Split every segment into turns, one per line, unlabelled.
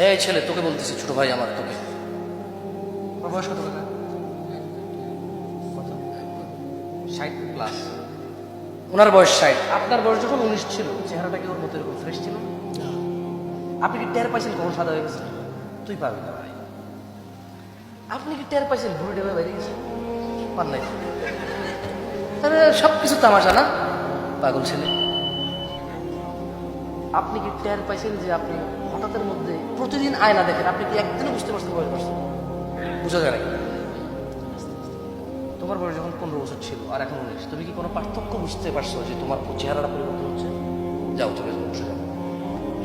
এই ছেলে তোকে বলতেছি ছোট ভাই আমার তোকে।
বয়স কত কত ষাট প্লাস
ওনার বয়স ষাট। আপনার বয়স যখন উনিশ ছিল চেহারাটা কি ওর মতো এরকম ফ্রেশ ছিল? আপনি কি টের পাইছেন কখন সাদা হয়ে গেছে? তুই পাবি না ভাই। আপনি কি টের পাইছেন ভুড়ি ডেবে বাইরে গেছে? পান নাই। তাহলে সব কিছু তামাশা না? পাগল ছেলে। আপনি কি টের পাইছেন যে আপনি হঠাৎের মধ্যে প্রতিদিন আয়না দেখেন? আপনি কি একদিনও বুঝতে পারছেন বয়স পারছেন বুঝা যায় তোমার বয়স যখন পনেরো বছর ছিল আর এখন উনিশ, তুমি কি কোনো পার্থক্য বুঝতে পারছ যে তোমার চেহারাটা পরিবর্তন হচ্ছে? যাও, চলে যাও, বসে যাও।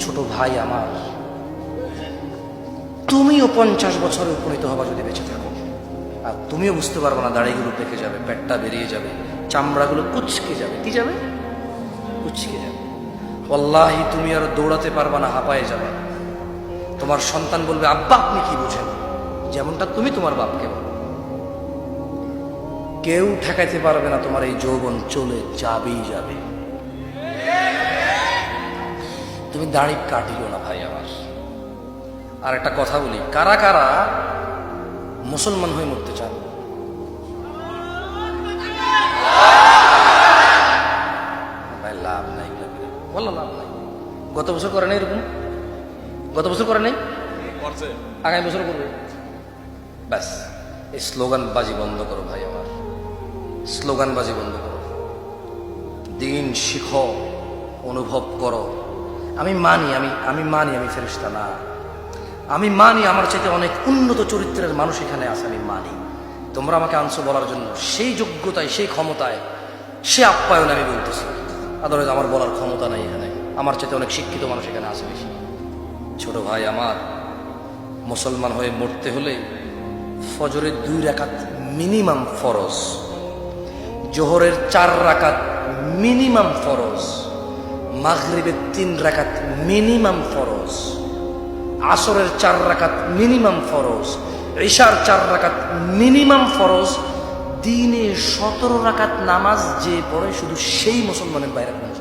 ছোট ভাই আমার, তুমিও পঞ্চাশ বছরে উপনীত হবা যদি বেঁচে থাকো। আর তুমিও বুঝতে পারবে না, দাড়িগুলো পেকে যাবে, পেটটা বেরিয়ে যাবে, চামড়াগুলো কুচকে যাবে। কি যাবে? কুচকে যাবে। অল্লাহি তুমি আর দৌড়াতে পারবা না, হাঁপায়ে যাবে। তোমার সন্তান বলবে, আব্বা, আপনি কি বুঝেন? যেমনটা তুমি তোমার বাপকে বলো। কেউ ঠেকাইতে পারবে না তোমার এই যৌবন, চলে যাবেই যাবে। তুমি দাড়ি কাটিও না ভাই আমার। আর একটা কথা বলি, কারা কারা মুসলমান হয়ে মরতে চান? গত বছর করে নাই এরকম? গত বছর করে নাই? আগামী বছর করবে। ব্যাস এই স্লোগান বাজি বন্ধ করো ভাই আমার। স্লোগান বাজি বন্ধ করো। দিন শিখো অনুভব করো। আমি মানি আমি আমি মানি আমি ফেরিস্তা না। আমি মানি আমার চাইতে অনেক উন্নত চরিত্রের মানুষ এখানে আছে আমি মানি। তোমরা আমাকে আনছো বলার জন্য। সেই যোগ্যতায় সেই ক্ষমতায় সে আপ্যায়ন আমি বলতেছি। আদালত আমার বলার ক্ষমতা নাই এখানে। আমার চাইতে অনেক শিক্ষিত মানুষ এখানে আছে বেশি। ছোট ভাই আমার, মুসলমান হয়ে মরতে হলে ফজরের দুই রাকাত মিনিমাম ফরজ, জোহরের চার রাকাত মিনিমাম ফরজ, মাগরিবের তিন রাকাত মিনিমাম ফরজ, আসরের চার রাকাত মিনিমাম ফরজ, ঈশার চার রাকাত মিনিমাম ফরজ, দিনে সতেরো রাকাত নামাজ যে পড়ে শুধু সেই মুসলমানের বাইরে কোনো